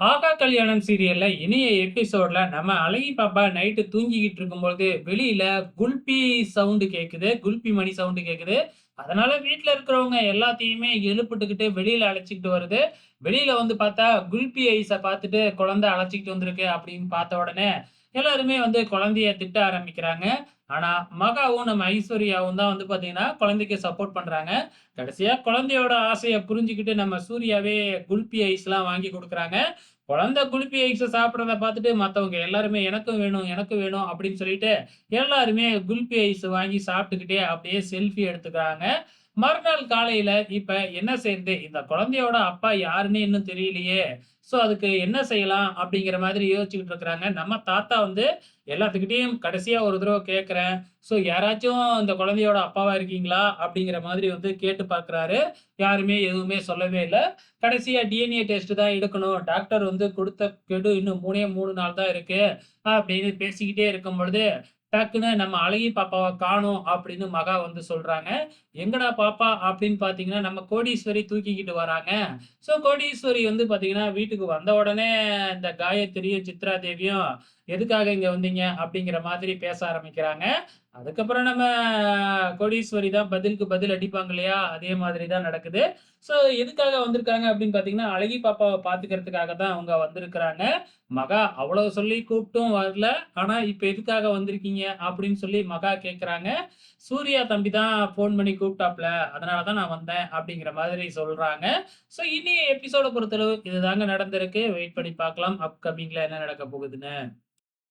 ஆகா கல்யாணம் சீரியல்ல இணைய எபிசோட்ல நம்ம அழகி பாப்பா நைட்டு தூங்கிக்கிட்டு இருக்கும்பொழுது வெளியில குல்பி சவுண்டு கேக்குது குல்பி மணி சவுண்டு கேக்குது. அதனால வீட்டுல இருக்கிறவங்க எல்லாத்தையுமே எழுப்பிட்டுக்கிட்டு வெளியில அழைச்சிக்கிட்டு வருது. வெளியில வந்து பார்த்தா குல்பி ஐஸை பார்த்துட்டு குழந்தை அழைச்சிக்கிட்டு வந்திருக்கு அப்படின்னு பார்த்த உடனே எல்லாருமே வந்து குழந்தைய திட்ட ஆரம்பிக்கிறாங்க. ஆனா மகாவும் நம்ம ஐஸ்வர்யாவும் தான் வந்து பாத்தீங்கன்னா குழந்தைக்கு சப்போர்ட் பண்றாங்க. கடைசியா குழந்தையோட ஆசையை புரிஞ்சுக்கிட்டு நம்ம சூர்யாவே குல்பி ஐஸ் எல்லாம் வாங்கி கொடுக்குறாங்க. குழந்தை குளிப்பி ஐஸை சாப்பிட்றத பார்த்துட்டு மற்றவங்க எல்லாருமே எனக்கும் வேணும் எனக்கும் வேணும் அப்படின்னு சொல்லிட்டு எல்லாருமே குல்பி ஐஸ் வாங்கி சாப்பிட்டுக்கிட்டே அப்படியே செல்ஃபி எடுத்துக்கிறாங்க. மறுநாள் காலையில இப்ப என்ன சேர்ந்து இந்த குழந்தையோட அப்பா யாருன்னு இன்னும் தெரியலையே. சோ அதுக்கு என்ன செய்யலாம் அப்படிங்கிற மாதிரி யோசிச்சுக்கிட்டு இருக்கிறாங்க. நம்ம தாத்தா வந்து எல்லாத்துக்கிட்டையும் கடைசியா ஒரு தடவை கேட்கிறேன் சோ யாராச்சும் இந்த குழந்தையோட அப்பாவா இருக்கீங்களா அப்படிங்கிற மாதிரி வந்து கேட்டு பார்க்கறாரு. யாருமே எதுவுமே சொல்லவே இல்லை. கடைசியா டிஎன்ஏ டெஸ்ட் தான் எடுக்கணும். டாக்டர் வந்து கொடுத்த கெடு இன்னும் மூணே மூணு நாள் தான் இருக்கு அப்படின்னு பேசிக்கிட்டே இருக்கும் பொழுது டக்குன்னு நம்ம அழகி பாப்பாவை காணும் அப்படின்னு மகா வந்து சொல்றாங்க. எங்கடா பாப்பா அப்படின்னு பார்த்தீங்கன்னா, நம்ம கோடீஸ்வரி தூக்கிக்கிட்டு வராங்க. ஸோ கோடீஸ்வரி வந்து பாத்தீங்கன்னா வீட்டுக்கு வந்த உடனே இந்த காயத்ரியும், சித்ரா தேவியும் எதுக்காக இங்க வந்தீங்க? அப்படிங்கிற மாதிரி பேச ஆரம்பிக்கிறாங்க. அதுக்கப்புறம் நம்ம கோடீஸ்வரி தான் பதிலுக்கு பதில் அடிப்பாங்க இல்லையா? அதே மாதிரி தான் நடக்குது. ஸோ எதுக்காக வந்திருக்காங்க அப்படின்னு பார்த்தீங்கன்னா, அழகி பாப்பாவை பார்த்துக்கிறதுக்காக தான் அவங்க வந்திருக்கிறாங்க. மகா அவ்வளவு சொல்லி கூப்பிட்டும் வரல. ஆனால் இப்போ எதுக்காக வந்திருக்கீங்க? அப்படின்னு சொல்லி மகா கேட்குறாங்க சூர்யா தம்பி தான் ஃபோன் பண்ணி கூப்பிட்டாப்ல. அதனால தான் நான் வந்தேன் அப்படிங்கிற மாதிரி சொல்கிறாங்க ஸோ இனி எபிசோட பொறுத்தளவு இதுதாங்க நடந்திருக்கு. வெயிட் பண்ணி பார்க்கலாம். அப்கமிங்கில் என்ன நடக்க போகுதுன்னு.